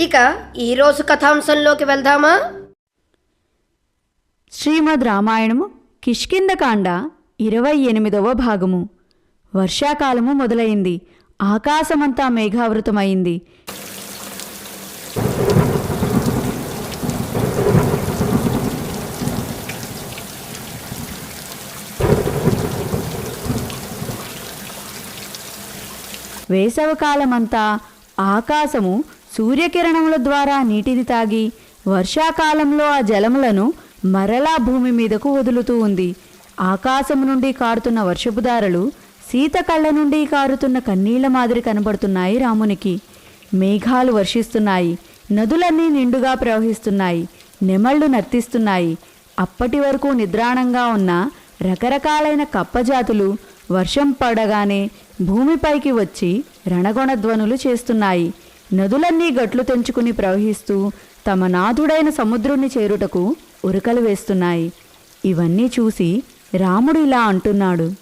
ఇక ఈరోజు కథాంశంలోకి వెళ్దామా? శ్రీమద్ రామాయణము కిష్కిందకాండ ఇరవై ఎనిమిదవ భాగము. వర్షాకాలము మొదలైంది. ఆకాశమంతా మేఘావృతమైంది. వేసవకాలమంతా ఆకాశము సూర్యకిరణముల ద్వారా నీటిని తాగి వర్షాకాలంలో ఆ జలములను మరలా భూమి మీదకు వదులుతూ ఉంది. ఆకాశము నుండి కారుతున్న వర్షపుదారలు సీత కళ్ళ నుండి కారుతున్న కన్నీళ్ళ మాదిరి కనబడుతున్నాయి రామునికి. మేఘాలు వర్షిస్తున్నాయి. నదులన్నీ నిండుగా ప్రవహిస్తున్నాయి. నెమళ్ళు నర్తిస్తున్నాయి. అప్పటి వరకు నిద్రాణంగా ఉన్న రకరకాలైన కప్పజాతులు వర్షం పడగానే భూమిపైకి వచ్చి రణగొణధ్వనులు చేస్తున్నాయి. నదులన్నీ గట్లు తెంచుకుని ప్రవహిస్తూ తమ నాథుడైన సముద్రుణ్ణి చేరుటకు ఉరకలు వేస్తున్నాయి. ఇవన్నీ చూసి రాముడు ఇలా అంటున్నాడు.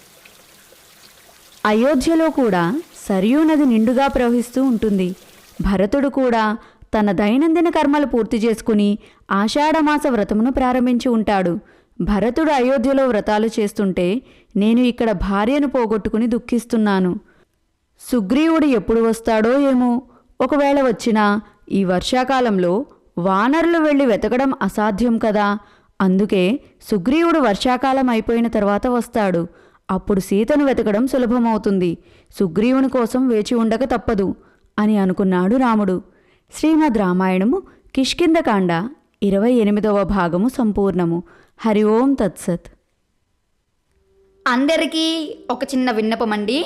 అయోధ్యలో కూడా సరియూ నది నిండుగా ప్రవహిస్తూ ఉంటుంది. భరతుడు కూడా తన దైనందిన కర్మలు పూర్తి చేసుకుని ఆషాఢమాస వ్రతమును ప్రారంభించి ఉంటాడు. భరతుడు అయోధ్యలో వ్రతాలు చేస్తుంటే నేను ఇక్కడ భార్యను పోగొట్టుకుని దుఃఖిస్తున్నాను. సుగ్రీవుడు ఎప్పుడు వస్తాడో ఏమో ఒకవేళ వచ్చినా ఈ వర్షాకాలంలో వానరులు వెళ్ళి వెతకడం అసాధ్యం కదా. అందుకే సుగ్రీవుడు వర్షాకాలం అయిపోయిన తర్వాత వస్తాడు. అప్పుడు సీతను వెతకడం సులభమవుతుంది. సుగ్రీవుని కోసం వేచి ఉండక తప్పదు అని అనుకున్నాడు రాముడు. శ్రీమద్ రామాయణము కిష్కిందకాండ ఇరవై ఎనిమిదవ భాగము సంపూర్ణము. హరి ఓం తత్సత్. అందరికీ ఒక చిన్న విన్నపమండి.